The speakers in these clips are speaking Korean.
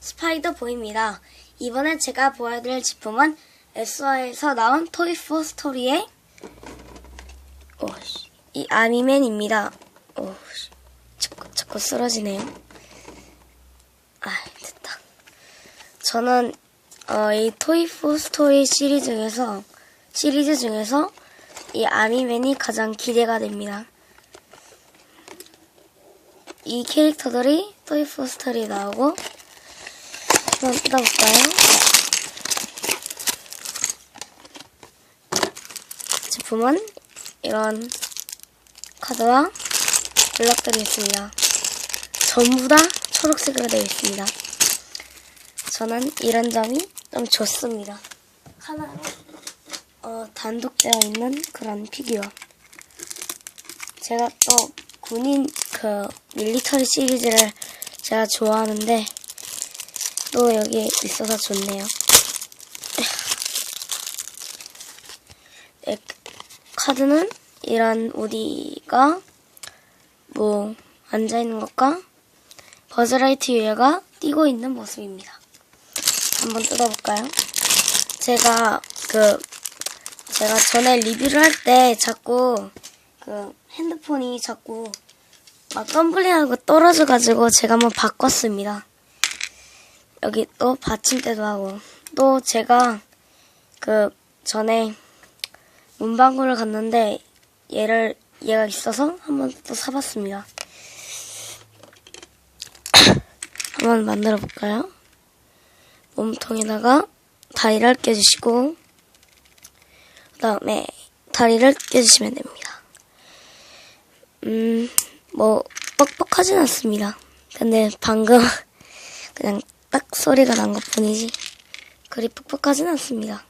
스파이더 보입니다. 이번에 제가 보여드릴 제품은 에스와에서 나온 토이포 스토리의 오씨, 이 아미맨입니다. 오씨, 자꾸, 자꾸 쓰러지네요. 아, 됐다. 저는 어, 이 토이포 스토리 시리즈 중에서 시리즈 중에서 이 아미맨이 가장 기대가 됩니다. 이 캐릭터들이 토이포 스토리에 나오고 한번 뜯어볼까요? 제품은 이런 카드와 블럭들이 있습니다. 전부 다 초록색으로 되어 있습니다. 저는 이런 점이 좀 좋습니다. 하나로 어, 단독되어 있는 그런 피규어. 제가 또 군인 그 밀리터리 시리즈를 제가 좋아하는데 또 여기 있어서 좋네요. 네, 카드는 이런 우디가 뭐 앉아 있는 것과 버즈라이트 위에가 뛰고 있는 모습입니다. 한번 뜯어볼까요? 제가 그 제가 전에 리뷰를 할 때 자꾸 그 핸드폰이 자꾸 막 덤블링하고 떨어져가지고 제가 한번 바꿨습니다. 여기 또 받침대도 하고 또 제가 그 전에 문방구를 갔는데 얘를 얘가 있어서 한번 또 사봤습니다. 한번 만들어 볼까요? 몸통에다가 다리를 껴주시고 그 다음에 다리를 껴주시면 됩니다. 음, 뭐 뻑뻑하진 않습니다. 근데 방금 그냥 딱 소리가 난 것 뿐이지 그리 뻑뻑하진 않습니다.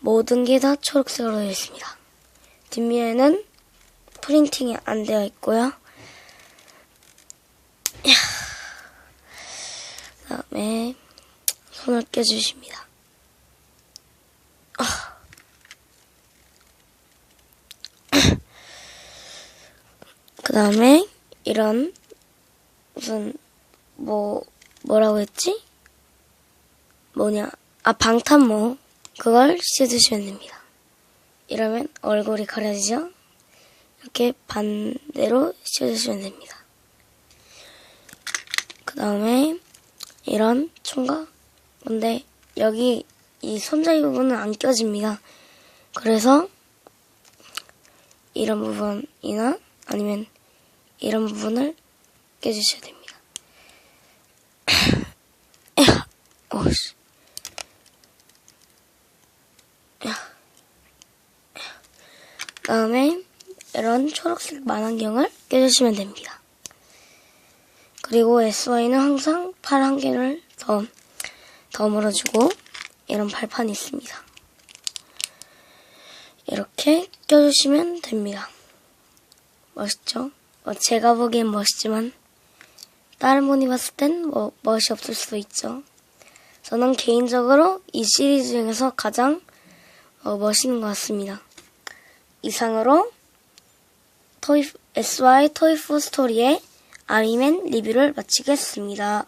모든 게 다 초록색으로 되어 있습니다. 뒷면에는 프린팅이 안 되어 있고요. 그 다음에 손을 껴주십니다. 그 다음에 이런 무슨 뭐 뭐라고 했지? 뭐냐? 아 방탄모 그걸 씌워주시면 됩니다. 이러면 얼굴이 가려지죠? 이렇게 반대로 씌워주시면 됩니다. 그 다음에 이런 총각 근데 여기 이 손잡이 부분은 안 껴집니다. 그래서 이런 부분이나 아니면 이런 부분을 껴주셔야 됩니다. 에야, 오씨. 다음에 이런 초록색 만안경을 껴주시면 됩니다. 그리고 SY는 항상 팔 한 개를 더, 더 물어주고 이런 발판이 있습니다. 이렇게 껴주시면 됩니다. 멋있죠? 뭐 제가 보기엔 멋있지만 다른 분이 봤을 땐 뭐 멋이 없을 수도 있죠. 저는 개인적으로 이 시리즈 중에서 가장 어, 멋있는 것 같습니다. 이상으로 토이, SY 토이포 스토리의 아미맨 리뷰를 마치겠습니다.